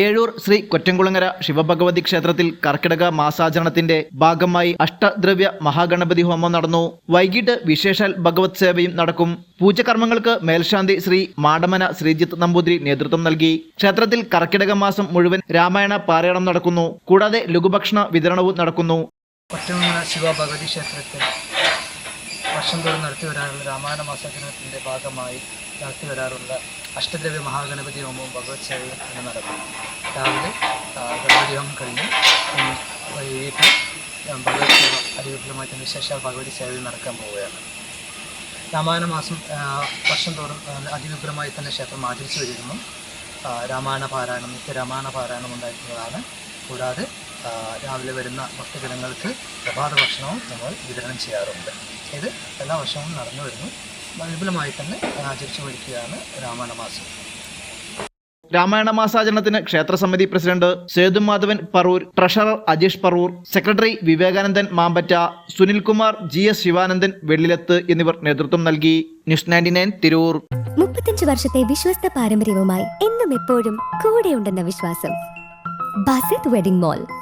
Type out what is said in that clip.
ഏഴൂർ ശ്രീ കൊറ്റംകുളങ്ങര ശിവഭഗവതി ക്ഷേത്രത്തിൽ കർക്കിടക മാസാചരണത്തിന്റെ ഭാഗമായി അഷ്ടദ്രവ്യ മഹാഗണപതി ഹോമം നടന്നു. വൈകിട്ട് വിശേഷാൽ ഭഗവത് സേവയും നടക്കും. പൂജകർമ്മങ്ങൾക്ക് മേൽശാന്തി ശ്രീ മാടമന ശ്രീജിത്ത് നമ്പൂതിരി നേതൃത്വം നൽകി. ക്ഷേത്രത്തിൽ കർക്കിടക മാസം മുഴുവൻ രാമായണ പാരായണം നടക്കുന്നു. കൂടാതെ ലഘുഭക്ഷണ വിതരണവും നടക്കുന്നു. ശിവഭഗവതി ക്ഷേത്രത്തിൽ വർഷം തോറും നടത്തി വരാറുള്ള രാമായണ മാസാചരണത്തിന്റെ ഭാഗമായി നടത്തി വരാറുള്ള അഷ്ടദ്രവ്യ മഹാഗണപതി ഹോമവും ഭഗവത് സേവയും ഇന്ന് നടക്കും രാവിലെ ഗണപതി ഹോമം കഴിഞ്ഞ് വൈകിട്ട് ഭഗവത് സേവ അതിവിപുലമായി തന്നെ വിശേഷ ഭഗവതി സേവയും നടക്കാൻ പോവുകയാണ്. രാമായണ മാസം വർഷം തോറും അതിവിപുലമായി തന്നെ ക്ഷേത്രം ആചരിച്ചു വരുന്നു രാമായണ പാരായണം നിത്യ രാമായണ പാരായണം ഉണ്ടായിരിക്കുന്നതാണ് കൂടാതെ രാവിലെ വരുന്ന ഭക്തജനങ്ങൾക്ക് പ്രഭാത ഭക്ഷണവും നമ്മൾ വിതരണം ചെയ്യാറുണ്ട്. ഇത് എല്ലാ വർഷവും നടന്നു വരുന്നു. വിപുലമായി തന്നെ ആചരിച്ചു വരികയാണ് രാമായണ മാസം. രാമായണ മാസാചരണത്തിന് ക്ഷേത്രസമിതി president Sethu Madhavan Parur treasurer Ajeesh Parur secretary Vivekanandan Mampatta Sunilkumar G S Sivanandan Vellilath എന്നിവർ നേതൃത്വം നൽകി. News ninety nine Tirur. മുപ്പത്തഞ്ച് വർഷത്തെ വിശ്വസ്ത പാരമ്പര്യവുമായി എന്നും എപ്പോഴും കൂടെയുണ്ടെന്ന വിശ്വാസം. Basith wedding mall.